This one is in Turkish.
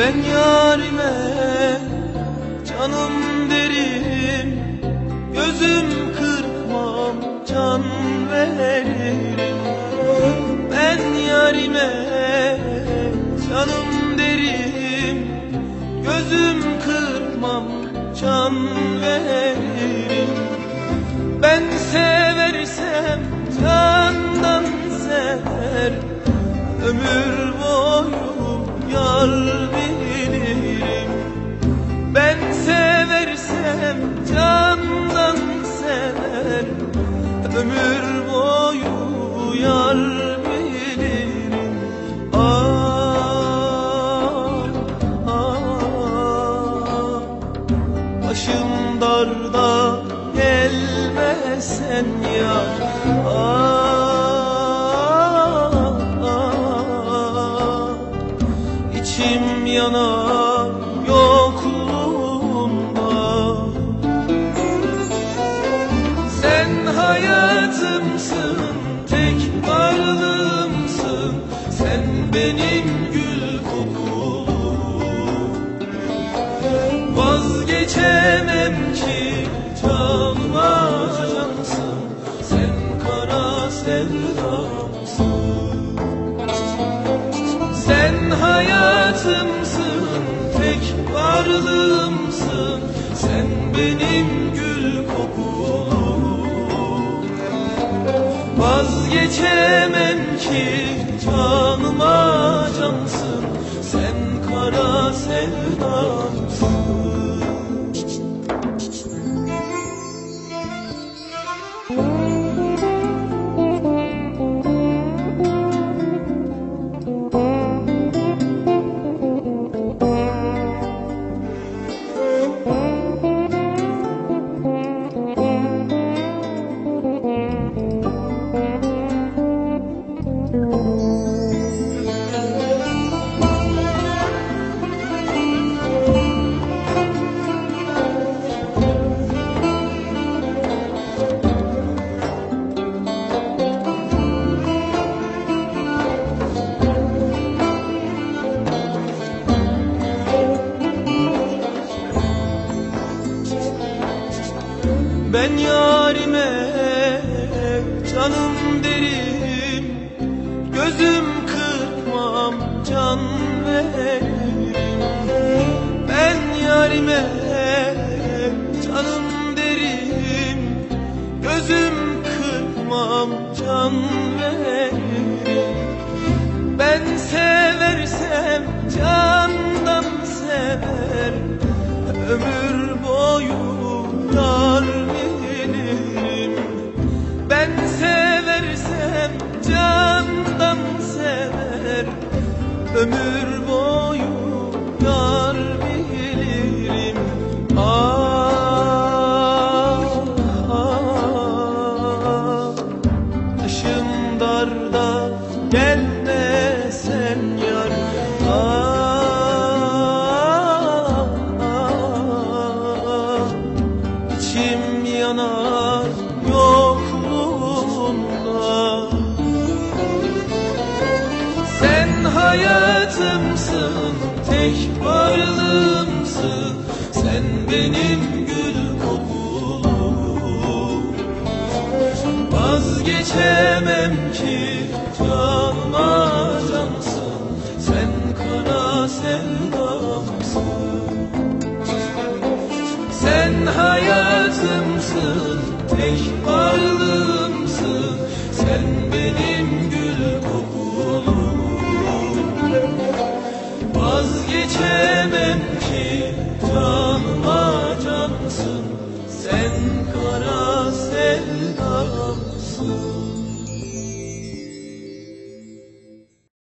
Ben yarime canım derim Gözüm kırpmam can veririm. Ben yarime canım derim Gözüm kırpmam can veririm. Ben seversem candan sever Ömür boyu yar candan sever Ömür boyu yar bilirim. Ah, ah. Başım darda gelmesen ya. Ah, ah, İçim yanar hayatımsın, tek varlığımsın. Sen benim gül kokum Vazgeçemem ki canıma cansın Sen kara sevdamsın. Sen hayatımsın, tek varlığımsın. Sen benim gül Vazgeçemem ki canıma cansın. Sen kara sevdamsın Yarime canım derim. Gözüm kırpmam can veririm Ben seversem candan sever. Ömür boyu hayatımsın, tek varlığımsın. Sen benim gül kokum Vazgeçemem ki